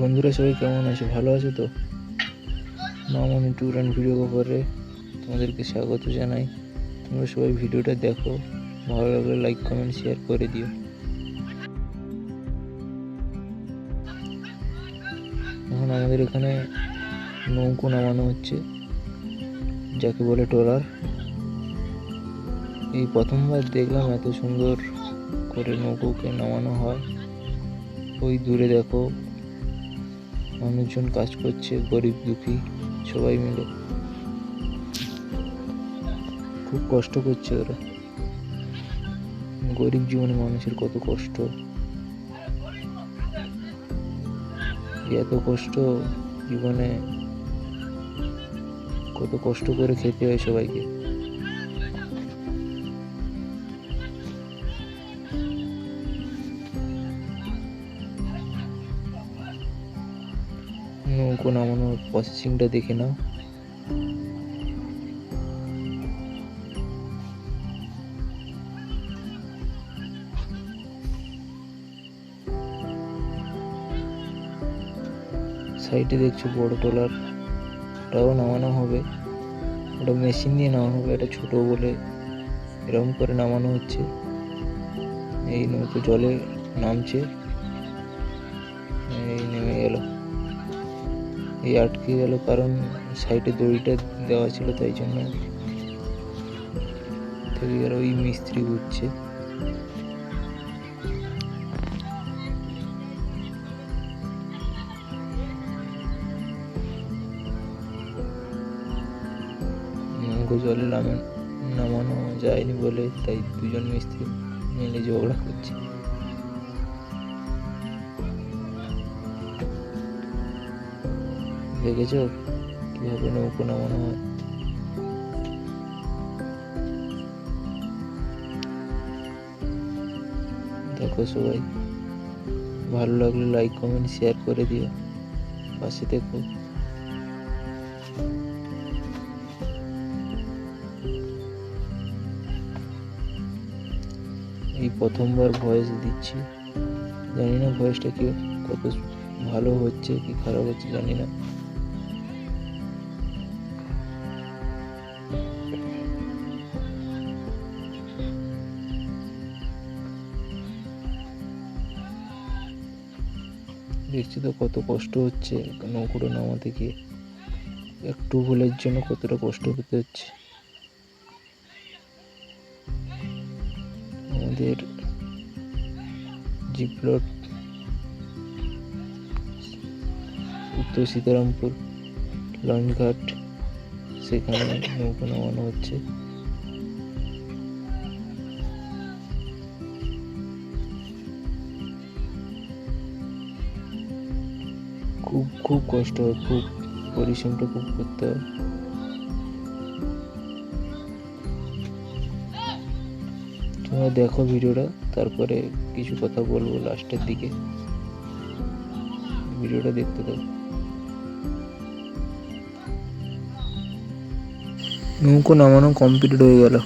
বন্ধুরা, সবাই কেমন আছে? ভালো আছে তো? মামনি ট্যুর অ্যান্ড ভিডিও কভারে তোমাদেরকে স্বাগত জানাই। তোমরা সবাই ভিডিওটা দেখো। ভালো লাগলে লাইক কমেন্ট শেয়ার করে দিও। এখন আমাদের এখানে নৌকো নামানো হচ্ছে, যাকে বলে ট্রলার। এই প্রথমবার দেখলাম এত সুন্দর করে নৌকোকে নামানো হয়। ওই দূরে দেখো মানুষজন কাজ করছে, গরিব দুঃখী, সবাই মিলে। খুব কষ্ট করছে ওরা। গরিব জীবনে মানুষের কত কষ্ট। এত কষ্ট জীবনে কত কষ্ট করে খেতে হয় সবাইকে। নৌকো নামানোর প্রসেসিংটা দেখে নাও সাইডে দেখছ বড় ট্রলার। ওটাও নামানো হবে। ওটা মেশিন দিয়ে নামানো হবে। এটা ছোট বলে এরকম করে নামানো হচ্ছে। এই নৌকো জলে নামছে। এই নেমে গেল। এই আটকে গেল, কারণ সাইডে দড়িটা দেওয়া ছিল, তাই জন্য থেকে গেল ওই মিস্ত্রি ঘুরছে। জলে নামানো যায়নি বলে, তাই দুজন মিস্ত্রি মিলে ঝগড়া করছে। দেখেছ কীভাবে নৌকো নামানো হয়। দেখো সবাই, ভালো লাগলে লাইক কমেন্ট শেয়ার করে দিও। পাশে দেখো এই প্রথমবার ভয়েস দিচ্ছি। জানি না ভয়েসটা কি কত ভালো হচ্ছে কি খারাপ হচ্ছে, জানি না। দেখছি তো কত কষ্ট হচ্ছে, নৌকোটা নামাতে গিয়ে। একটু ভুলের জন্য কতটা কষ্ট পেতে হচ্ছে। আমাদের জিপ্লট, উত্তর সীতারামপুর, লঞ্চঘাট, সেখানে নৌকো নামানো হচ্ছে। খুব খুব কষ্ট হয়, খুব পরিশ্রমটা খুব করতে হয়। তোমরা দেখো ভিডিওটা, তারপরে কিছু কথা বলব লাস্টের দিকে। ভিডিওটা দেখতে দাও নৌকো নামানো কমপ্লিট হয়ে গেল।